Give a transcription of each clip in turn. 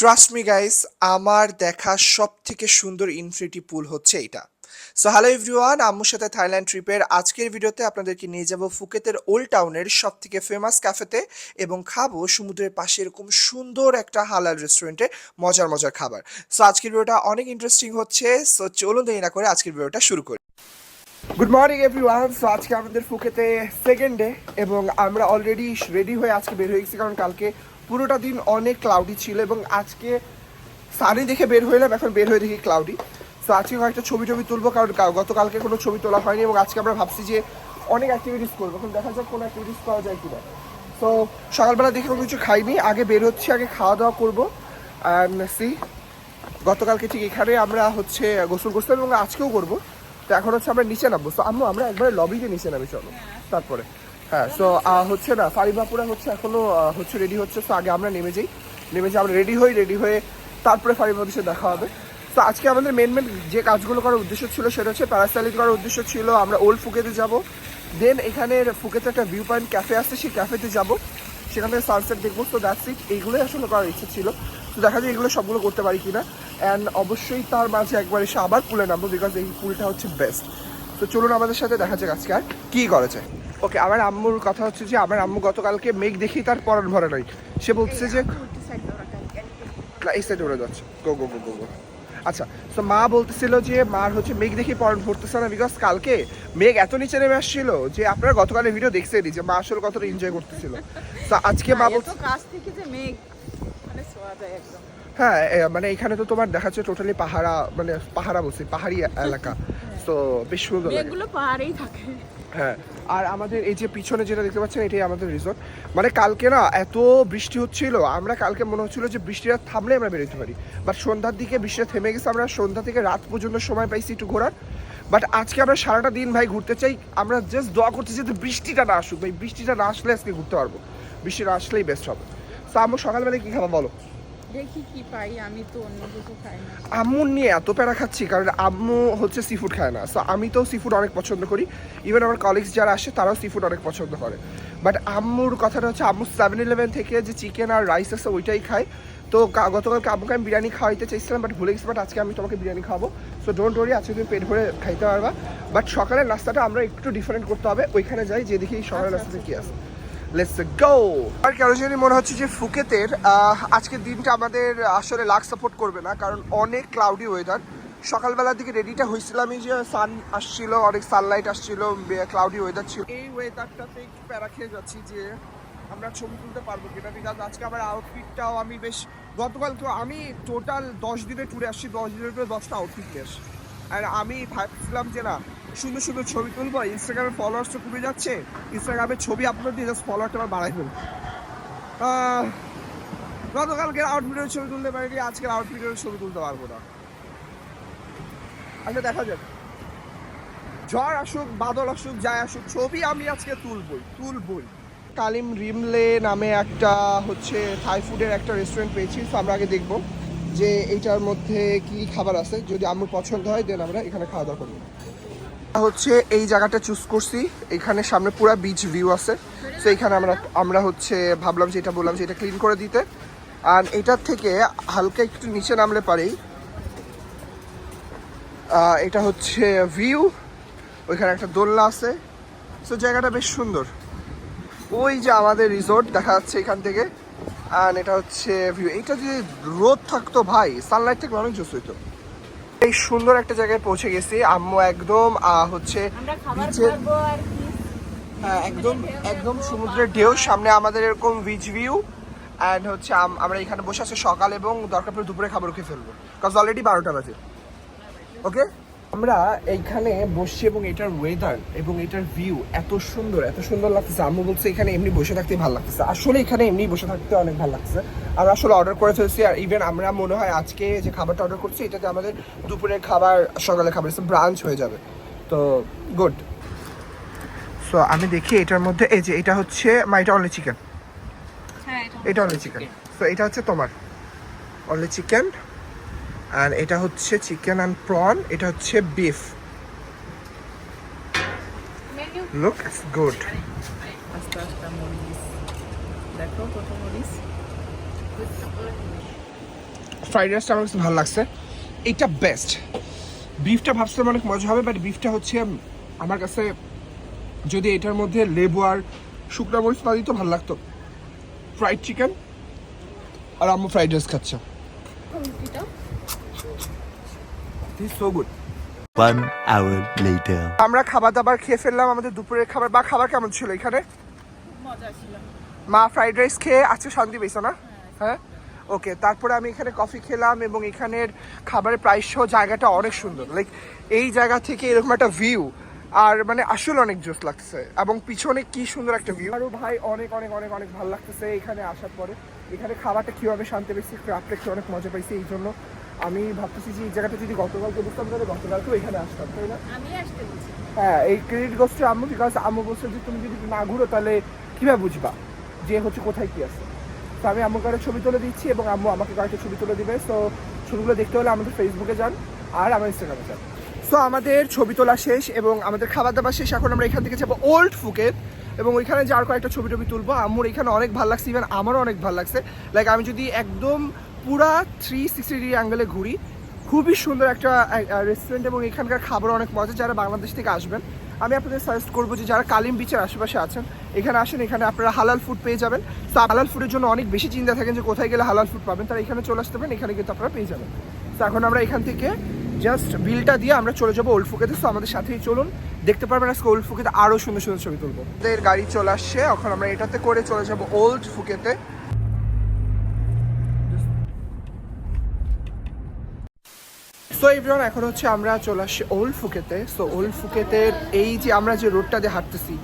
Trust me guys আমার দেখা সব থেকে সুন্দর ইনফিনিটি পুল হচ্ছে এটা সো হ্যালো এভরিওয়ান আম্মুর সাথে থাইল্যান্ড ট্রিপের আজকের ভিডিওতে আপনাদেরকে নিয়ে যাব ফুকেতের ওল্ড টাউনের সব থেকে ফেমাস ক্যাফেতে এবং খাব সমুদ্রের পাশে এরকম সুন্দর একটা হালাল রেস্টুরেন্টে মজার মজার খাবার। সো আজকের ভিডিওটা অনেক ইন্টারেস্টিং হচ্ছে। সো চলুন দেরি না করে আজকের ভিডিওটা শুরু করি। গুড মর্নিং এভরিওয়ান সো আজকে আমাদের ফুকেতে সেকেন্ড ডে এবং আমরা অলরেডি রেডি হয়ে আজকে বের হয়ে গেছি, কারণ কালকে পুরোটা দিন অনেক ক্লাউডি ছিল এবং আজকে সানি দেখে বের হইলাম, এখন বের হয়ে দেখি ক্লাউডি সো আজকে কয়েকটা ছবি টবি তুলবো, কারণ গতকালকে কোনো ছবি তোলা হয়নি এবং আজকে আমরা ভাবছি যে অনেক অ্যাক্টিভিটিস করব। এখন দেখা যাক কোনো অ্যাক্টিভিটিস পাওয়া যায় কিনা। সো সকালবেলা দেখে কোনো কিছু খাইনি, আগে বের হচ্ছে, আগে খাওয়া দাওয়া করব সি গতকালকে ঠিক এখানে আমরা হচ্ছে গোসল করছিলাম এবং আজকেও করব। তো এখন হচ্ছে আমরা নিচে নামবো। তো আমরা একবারে লবিতে নিচে নামি, চলো। তারপরে। হ্যাঁ সো হচ্ছে না ফারিবাপুরা হচ্ছে এখনও হচ্ছে রেডি হচ্ছে তো আগে আমরা নেমে যাই। নেমে যাই, আমরা রেডি হই রেডি হয়ে তারপরে ফারিবাপুরের সাথে দেখা হবে। তো আজকে আমাদের মেন মেন যে কাজগুলো করার উদ্দেশ্য ছিল সেটা হচ্ছে প্যারাসাইলিং করার উদ্দেশ্য ছিল, আমরা ওল্ড ফুকেতে যাব। দেন এখানের ফুকেতে একটা ভিউ পয়েন্ট ক্যাফে আছে, সেই ক্যাফেতে যাব। সেখান থেকে সানসেট দেখব তো দ্যাটস ইট এইগুলোই আসলে করার ইচ্ছে ছিল। তো দেখা যায় এগুলো সবগুলো করতে পারি কিনা। অ্যান্ড অবশ্যই তার মাঝে একবার এসে আবার পুলে নামবো বিকজ এই পুলটা হচ্ছে বেস্ট তো চলুন আমাদের সাথে দেখা যাক আজকে আর কী করা যায়। ওকে আমার আম্মুর কথা হচ্ছে যে আমার আম্মু গতকালকে মেঘ দেখি তার পরন ভরে নাই। সে বলছে যে এই সাইডে উড়ে যাচ্ছে। গো গো গো গো গো আচ্ছা তো মা বলতেছিল যে মার হচ্ছে মেঘ দেখে পরন ভরতেছে না বিকজ কালকে মেঘ এত নিচে নেমে আসছিল যে আপনারা গতকালের ভিডিও দেখছেনই যে মা আসলে কতটা এনজয় করতেছিল। তো আজকে মা বলছে কাছ থেকে যে মেঘ মানে ছোঁয়া যায় একদম। হ্যাঁ মানে এখানে তো তোমার দেখা যাচ্ছে টোটালি পাহাড়া মানে পাহাড়া বলছি পাহাড়ি এলাকা। তো বেশ সুন্দর লাগে। পাহাড়েই থাকে। হ্যাঁ। আর আমাদের এই যে পিছনে যেটা দেখতে পাচ্ছেন, এটাই আমাদের রিসোর্ট মানে কালকে না এত বৃষ্টি হচ্ছিল, আমরা কালকে মনে হচ্ছিল যে বৃষ্টিটা থামলে আমরা বেরোতে পারি। বাট সন্ধ্যার দিকে বৃষ্টিটা থেমে গেছে, আমরা সন্ধ্যা থেকে রাত পর্যন্ত সময় পাইছি একটু ঘোরার। বাট আজকে আমরা সারাটা দিন ভাই ঘুরতে চাই, আমরা জাস্ট দোয়া করতেছি যে বৃষ্টিটা না আসুক। ভাই, বৃষ্টিটা না আসলে আজকে ঘুরতে পারব। বৃষ্টি না আসলেই বেস্ট হবে। তো আমরা সকালবেলায় কী খাব বলো? দেখি কি পাই আমি তো অন্য কিছু খাই না। আম্মু নিয়ে এত প্যারা খাচ্ছি কারণ আম্মু হচ্ছে সি ফুড খায় না। সো আমি তো সি ফুড অনেক পছন্দ করি। ইভেন আমার কলিগস যারা আসে তারাও সি ফুড অনেক পছন্দ করে। বাট আম্মুর কথাটা হচ্ছে আম্মু সেভেন ইলেভেন থেকে যে চিকেন আর রাইস আছে ওইটাই খায়। তো গতকালকে আম্মুকে আমি বিরিয়ানি খাওয়াইতে চাইছিলাম বাট ভুলে গেছি বাট আজকে আমি তোমাকে বিরিয়ানি খাব সো ডোন্ট ওরি আজকে তুমি পেট ভরে খাইতে পারবা। বাট সকালের নাস্তাটা আমরা একটু ডিফারেন্ট করতে হবে। ওইখানে যাই যে দেখি সকালের নাস্তাতে কি আছে। লেটস গো আর কেন জানি মনে হচ্ছে যে ফুকেতের আজকের দিনটা আমাদের আসলে লাক সাপোর্ট করবে না, কারণ অনেক ক্লাউডি ওয়েদার সকালবেলার দিকে রেডিটা হয়েছিলামই যে সান আসছিল, অনেক সানলাইট আসছিল ক্লাউডি ওয়েদার ছিল। এই ওয়েদারটাতে একটু প্যারা খেয়ে যাচ্ছি যে আমরা ছবি তুলতে পারব কিনা। বিকজ আজকে আমার আউটফিটটাও আমি বেশ গতকাল তো আমি টোটাল দশ দিনে ট্যুরে আসছি, দশ দিনের ট্যুরে দশটা আউটফিট নিয়ে আর আমি ভাবছিলাম যে না সুন্দর সুন্দর ছবি তুলবো ইনস্টাগ্রামে ফলোয়ার্স তো কমে যাচ্ছে। ইনস্টাগ্রামে ছবি আপলোড দিয়ে জাস্ট ফলোয়ারটা আমার বাড়াই ফেলব। গতকালকের আউটফিটের ছবি তুলতে পারিনি, আজকের আউটফিটের ছবি তুলতে পারব না। আচ্ছা দেখা যাক। ঝড় আসুক, বাদল আসুক, যাই আসুক, ছবি আমি আজকে তুলবই তুলবই। কালিম রিমলে নামে একটা হচ্ছে থাই ফুডের একটা রেস্টুরেন্ট পেয়েছি, তো আমরা আগে দেখব যে এইটার মধ্যে কি খাবার আছে। যদি আমার পছন্দ হয় দেন আমরা এখানে খাওয়া দাওয়া করব। হচ্ছে এই জায়গাটা চুজ করছি। এখানে সামনে পুরো বিচ ভিউ আছে। তো এখানে আমরা আমরা হচ্ছে ভাবলাম যে এটা বললাম যে এটা ক্লিন করে দিতে। আর এটার থেকে হালকা একটু নিচে নামলে পারেই এটা হচ্ছে ভিউ ওইখানে একটা দোলনা আছে। তো জায়গাটা বেশ সুন্দর। ওই যে আমাদের রিসোর্ট দেখা যাচ্ছে এখান থেকে। আর এটা হচ্ছে ভিউ এইটা যদি রোদ থাকতো ভাই সানলাইট থেকে অনেক জোস হইতো। এই সুন্দর একটা জায়গায় পৌঁছে গেছি। আম্মু একদম হচ্ছে হ্যাঁ, একদম একদম সমুদ্রের ঢেউ সামনে আমাদের এরকম বিচ ভিউ অ্যান্ড হচ্ছে আম- আমরা এখানে বসে আছি সকাল এবং দরকার পড়ে দুপুরে খাবার খেয়ে ফেলব কাজ অলরেডি বারোটা বাজে ওকে আমরা এইখানে বসছি এবং এটার ওয়েদার এবং এটার ভিউ এত সুন্দর এত সুন্দর লাগতেছে। আম্মু বলছে এখানে এমনি বসে থাকতে ভালো লাগতেছে। আসলে এখানে এমনি বসে থাকতে অনেক ভালো লাগছে আমরা আসলে অর্ডার করে ফেলছি আর ইভেন আমরা মনে হয় আজকে যে খাবারটা অর্ডার করছি এটাতে আমাদের দুপুরের খাবার সকালে খাবার ব্রাঞ্চ হয়ে যাবে। তো গুড সো আমি দেখি এটার মধ্যে এই যে এটা হচ্ছে মাইটা অনলি চিকেন হ্যাঁ এটা অনলি চিকেন সো এটা হচ্ছে তোমার। অনলি চিকেন আর এটা হচ্ছে চিকেন অ্যান্ড প্রন এটা হচ্ছে বিফ লুক গুড আস্তে আস্তে মরিচ দেখো কত মরিচ ফ্রাইড রাইসটা আমার কাছে ভালো লাগছে। এইটা বেস্ট বিফটা ভাবছিলাম অনেক মজা হবে বাট বিফটা হচ্ছে আমার কাছে যদি এটার মধ্যে লেবু আর শুকনো মরিচ না দিত ভালো লাগতো। ফ্রাইড চিকেন আর আম্মু ফ্রাইড রাইস খাচ্ছে। This so good One hour later. আমরা খাবার দাবার খেয়ে ফেললাম আমাদের দুপুরের খাবার। বা খাবার কেমন ছিল এখানে? মা ফ্রাইড রাইস খেয়ে আজকে শান্তি পেয়েছ না? হ্যাঁ? ওকে তারপরে আমি এখানে কফি খেলাম এবং এখানের খাবারের প্রাইস সহ জায়গাটা অনেক সুন্দর। লাইক এই জায়গা থেকে এরকম একটা ভিউ আর মানে আসলে অনেক জোস লাগতেছে এবং পিছনে কি সুন্দর একটা ভিউ আরও ভাই অনেক অনেক অনেক অনেক ভালো লাগতেছে এখানে আসার পরে। এখানে খাবারটা কীভাবে শান্তি পেয়েছি ক্রাফটে অনেক মজা পাইছি এই জন্য আমি ভাবতেছি যে এই জায়গাটা যদি গতকালকে বুঝতাম তাহলে গতকালকেও এখানে আসতাম তাই না? আমি আসতে বলছি। হ্যাঁ এই ক্রেডিট গোষ্ঠী আম্মু বিকজ আম্মু বলছে যে তুমি যদি না ঘুরো তাহলে কীভাবে বুঝবা যে হচ্ছে কোথায় কি আছে? তো আমি আম্মুর কাছে ছবি তুলে দিচ্ছি এবং আম্মু আমাকে কয়েকটা ছবি তুলে দিবে। সো ছবিগুলো দেখতে হলে আমাদের ফেসবুকে যান আর আমার ইনস্টাগ্রামে যান। সো আমাদের ছবি তোলা শেষ এবং আমাদের খাবার দাবার শেষ। এখন আমরা এখান থেকে যাব ওল্ড ফুকে এবং ওইখানে যাওয়ার কয়েকটা ছবি টবি তুলবো। আম্মুর এখানে অনেক ভালো লাগছে ইভেন আমারও অনেক ভালো লাগছে। লাইক আমি যদি একদম পুরা থ্রি সিক্সটি ডিগ্রি অ্যাঙ্গেলে ঘুরি। খুবই সুন্দর একটা রেস্টুরেন্ট এবং এখানকার খাবার অনেক মজা যারা বাংলাদেশ থেকে আসবেন। আমি আপনাদের সাজেস্ট করব যে যারা কালিম বিচের আশেপাশে আছেন, এখানে আসেন, এখানে আপনারা হালাল ফুড পেয়ে যাবেন। তো হালাল ফুডের জন্য অনেক বেশি চিন্তা থাকেন যে কোথায় গেলে হালাল ফুড পাবেন। তারা এখানে চলে আসতে পারেন, এখানে কিন্তু আপনারা পেয়ে যাবেন। তো এখন আমরা এখান থেকে জাস্ট বিলটা দিয়ে আমরা চলে যাব ওল্ড তো আমাদের সাথেই চলুন, দেখতে পারবেন আজকে ওল্ড ফুকেতে আরও সুন্দর সুন্দর ছবি তুলবো। গাড়ি চলে আসছে, এখন আমরা এটাতে করে চলে যাব ওল্ড ফুকেতে সো এভরিওয়ান এখন হচ্ছে আমরা চলে আসছি ওল্ড ফুকেতে সো ওল্ড ফুকেতের এই যে আমরা যে রোডটা দিয়ে হাঁটতেছি,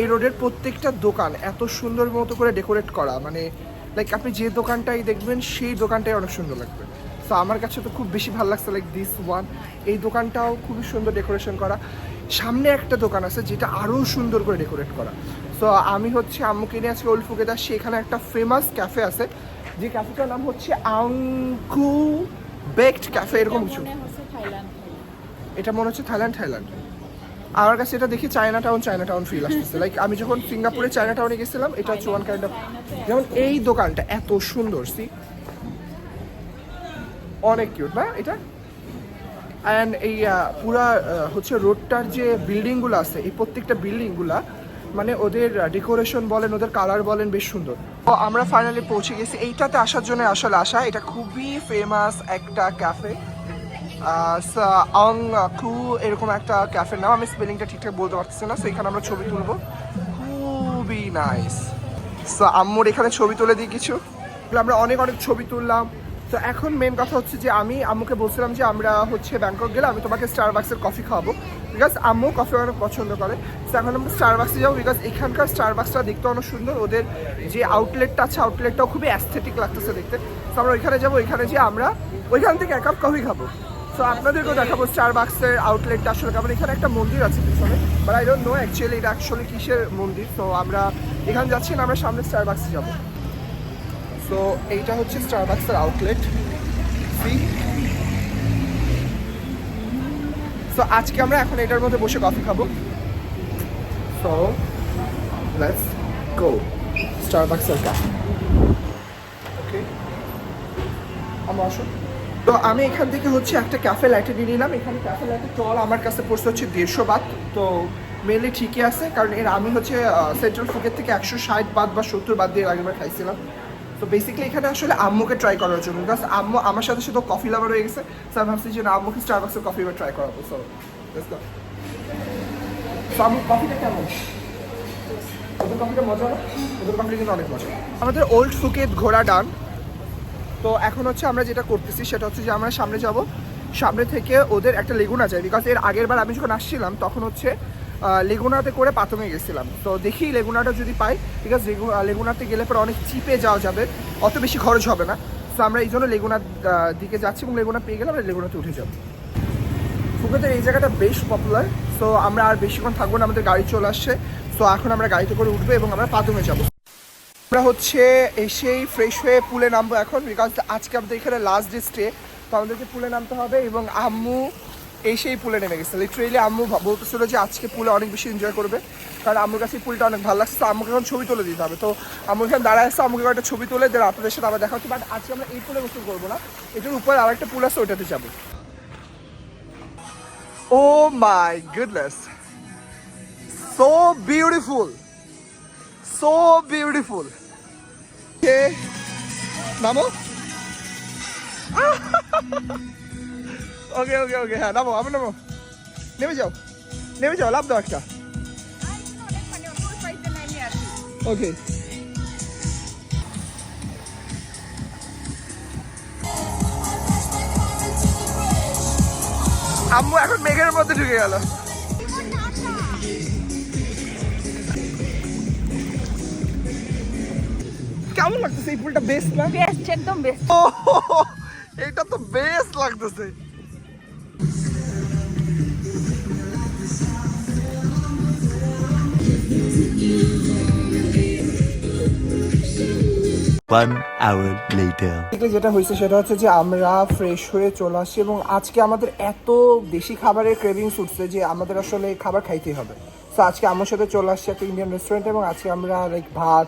এই রোডের প্রত্যেকটা দোকান এত সুন্দর মতো করে ডেকোরেট করা। মানে লাইক আপনি যে দোকানটাই দেখবেন, সেই দোকানটাই অনেক সুন্দর লাগবে। সো আমার কাছে তো খুব বেশি ভালো লাগছে লাইক দিস ওয়ান এই দোকানটাও খুবই সুন্দর ডেকোরেশন করা। সামনে একটা দোকান আছে, যেটা আরও সুন্দর করে ডেকোরেট করা। সো আমি হচ্ছে আম্মুকে নিয়ে আছি ওল্ড ফুকেতে আসছি। এখানে একটা ফেমাস ক্যাফে আছে। যে ক্যাফেটার নাম হচ্ছে আংকু বেকড ক্যাফে এরকম কিছু? এটা মনে হচ্ছে থাইল্যান্ড থাইল্যান্ড। আমার কাছে এটা দেখি China town China town feel আসতেছে। লাইক আমি যখন সিঙ্গাপুরে চায়না টাউনে গেছিলাম এটা হচ্ছে ওয়ান কাইন্ড অফ যেমন এই দোকানটা এত সুন্দর সি অনেক কিউট না এটা? অ্যান্ড এই পুরা হচ্ছে রোডটার যে বিল্ডিংগুলো আছে এই প্রত্যেকটা বিল্ডিংগুলা মানে ওদের ডেকোরেশন বলেন ওদের কালার বলেন বেশ সুন্দর। আমরা ফাইনালি পৌঁছে গেছি। এইটাতে আসার জন্য আসলে আসা এটা খুবই ফেমাস একটা ক্যাফে অং কু এরকম একটা ক্যাফের নাম, আমি স্পেলিংটা ঠিকঠাক বলতে পারতেছি না সো এখানে আমরা ছবি তুলবো। খুবই নাইস সো আম্মুর এখানে ছবি তুলে দিই কিছু। আমরা অনেক অনেক ছবি তুললাম। তো এখন মেন কথা হচ্ছে যে আমি আম্মুকে বলছিলাম যে আমরা হচ্ছে ব্যাংকক গেলে আমি তোমাকে স্টার স্টারবাক্সের কফি খাওয়াবো। বিকজ আম্মু কফি অনেক পছন্দ করে। তো এখন আমরা স্টারবাক্সে যাব বিকজ এখানকার স্টার স্টারবাক্সটা দেখতে অনেক সুন্দর। ওদের যে আউটলেটটা আছে আউটলেটটাও খুবই অ্যাস্থেটিক লাগতেছে দেখতে। তো আমরা ওইখানে যাব, ওইখানে যে আমরা ওইখান থেকে এক কাপ কফি খাব। তো আপনাদেরকেও দেখাবো স্টারবাক্সের আউটলেটটা আসলে কেমন। এখানে একটা মন্দির আছে পিছনে but I don't know actually এটা অ্যাকচুয়ালি কিসের মন্দির। তো আমরা এখানে যাচ্ছি না, আমরা সামনে স্টার স্টারবাক্সে যাব। সো এইটা হচ্ছে স্টারবাক্সের আউটলেট সি সো আজকে আমরা এখন এটার মধ্যে বসে কফি খাব। সো ওকে তো আমি এখান থেকে হচ্ছে একটা ক্যাফে লাইটে নিয়ে নিলাম। এখানে ক্যাফে লাইটে টল আমার কাছে পড়ছে হচ্ছে দেড়শো বাত। তো মেনলি ঠিকই আছে, কারণ এর আমি হচ্ছে সেন্ট্রাল ফুকের থেকে একশো ষাট বাদ বা সত্তর বাদ দিয়ে আগেবার খাইছিলাম। তো বেসিক্যালি এখানে আসলে আম্মুকে ট্রাই করার জন্য বিকজ আম্মু আমার সাথে শুধু কফি লাভার হয়ে গেছে তো আমি ভাবছি যে আম্মুকে স্টারবাক্সের কফি এবার ট্রাই করাবো সো কফিটা কেমন? আমাদের ওল্ড ফুকেট ঘোড়া ডান। তো এখন হচ্ছে আমরা যেটা করতেছি, সেটা হচ্ছে যে আমরা সামনে যাব। সামনে থেকে ওদের একটা লেগুনা যায় বিকজ এর আগের বার আমি যখন আসছিলাম, তখন হচ্ছে লেগুনাতে করে পাতমে গেছিলাম তো দেখি লেগুনাটা যদি পাই বিকজ লেগুনাতে গেলে পরে অনেক চিপে যাওয়া যাবে। অত বেশি খরচ হবে না। তো আমরা এই জন্য লেগুনার দিকে যাচ্ছি এবং লেগুনা পেয়ে গেলে আমরা লেগুনাতে উঠে যাব। ফুকেতের এই জায়গাটা বেশ পপুলার সো আমরা আর বেশিক্ষণ থাকব না, আমাদের গাড়ি চলে আসছে। সো এখন আমরা গাড়িতে করে উঠবো এবং আমরা পাতুমে যাব। আমরা হচ্ছে এসেই ফ্রেশ হয়ে পুলে নামবো এখন। বিকজ আজকে আমাদের এখানে লাস্ট ডে স্টে তো আমাদেরকে পুলে নামতে হবে এবং আম্মু এসেই পুলে নেমে গেছে। লিটারেলি আম্মু বলতেছিল যে আজকে পুলে অনেক বেশি এনজয় করবে। কারণ আম্মুর কাছে এই পুলটা অনেক ভালো লাগছে। আম্মুকে এখন ছবি তুলে দিতে হবে। তো আম্মু এখানে দাঁড়ায় আসছে আম্মুকে একটা ছবি তুলে দেন, আপনাদের সাথে আবার দেখা হচ্ছে। বাট আজকে আমরা এই পুলে গোসল করব না। এটার উপরে আর একটা পুল আছে, ওইটাতে যাব। ও my goodness so beautiful so beautiful নামো ওকে ওকে ওকে হ্যাঁ নামো আমি নামো। নেমে যাও। নেমে যাও লাভ দাও একটা। ওকে আম্মু এখন মেঘের মধ্যে ঢুকে গেল। কেমন লাগতেছে এই ফুলটা? বেস্ট না? বেস্ট একদম বেস্ট এটা তো বেশ লাগতেছে। যেটা হয়েছে সেটা হচ্ছে যে আমরা ফ্রেশ হয়ে চলে আসছি এবং আজকে আমাদের এত বেশি খাবারের ক্রেভিংস উঠছে যে আমাদের আসলে খাবার খাইতেই হবে। তো আজকে আমার সাথে চলে আসছি একটা ইন্ডিয়ান রেস্টুরেন্টে এবং আজকে আমরা লাইক ভাত,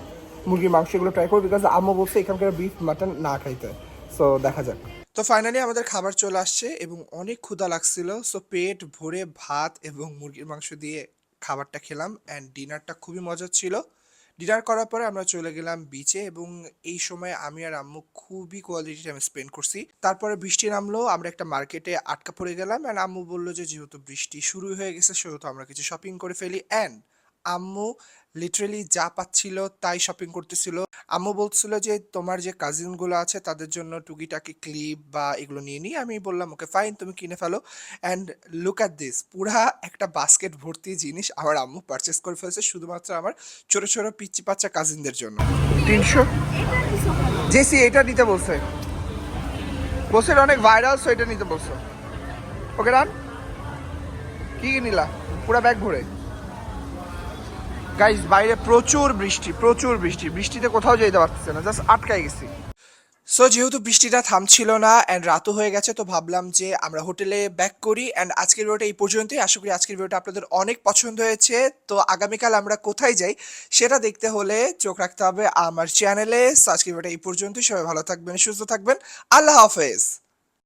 মুরগির মাংস এগুলো ট্রাই করব বিকজ আম্মু বলছে এখানকার বিফ মাটন না খাইতে। সো দেখা যাক। তো ফাইনালি আমাদের খাবার চলে আসছে এবং অনেক ক্ষুধা লাগছিল। সো পেট ভরে ভাত এবং মুরগির মাংস দিয়ে খাবারটা খেলাম অ্যান্ড ডিনারটা খুবই মজার ছিল। ডিনার করার পরে আমরা চলে গেলাম বিচে এবং এই সময় আমি আর আম্মু খুবই কোয়ালিটি টাইম স্পেন্ড করছি। তারপরে বৃষ্টি নামলো, আমরা একটা মার্কেটে আটকা পড়ে গেলাম অ্যান্ড আম্মু বলল যে, যেহেতু বৃষ্টি শুরু হয়ে গেছে, সেহেতু আমরা কিছু শপিং করে ফেলি। অ্যান্ড আম্মু লিটারেলি যা পাচ্ছিল তাই শপিং করতেছিল। আম্মু বলছিল যে, তোমার যে কাজিনগুলো আছে, তাদের জন্য টুকিটাকি ক্লিপ বা এগুলো নিয়ে নিই আমি বললাম ওকে ফাইন তুমি কিনে ফেলো। অ্যান্ড লুক অ্যাট দিস পুরা একটা বাস্কেট ভর্তি জিনিস আমার আম্মু পারচেস করে ফেলছে, শুধুমাত্র আমার ছোট ছোট পিচ্চি বাচ্চা কাজিনদের জন্য। তিনশো? জেসি, এটা নিতে বলছে। বলছে অনেক ভাইরাল সো এটা নিতে বলছো। ওকে রান কি নিলা? পুরা ব্যাগ ভরে। গাইস বাইরে প্রচুর বৃষ্টি প্রচুর বৃষ্টি। বৃষ্টিতে কোথাও যেতে পারতেছে না জাস্ট আটকাই গেছি। সো যেহেতু বৃষ্টিটা থামছিল না অ্যান্ড রাতও হয়ে গেছে, তো ভাবলাম যে আমরা হোটেলে ব্যাক করি অ্যান্ড আজকের ভিডিওটা এই পর্যন্তই। আশা করি আজকের ভিডিওটা আপনাদের অনেক পছন্দ হয়েছে। তো আগামীকাল আমরা কোথায় যাই, সেটা দেখতে হলে চোখ রাখতে হবে আমার চ্যানেলে আজকের ভিডিওটা এই পর্যন্তই। সবাই ভালো থাকবেন, সুস্থ থাকবেন। আল্লাহ হাফেজ।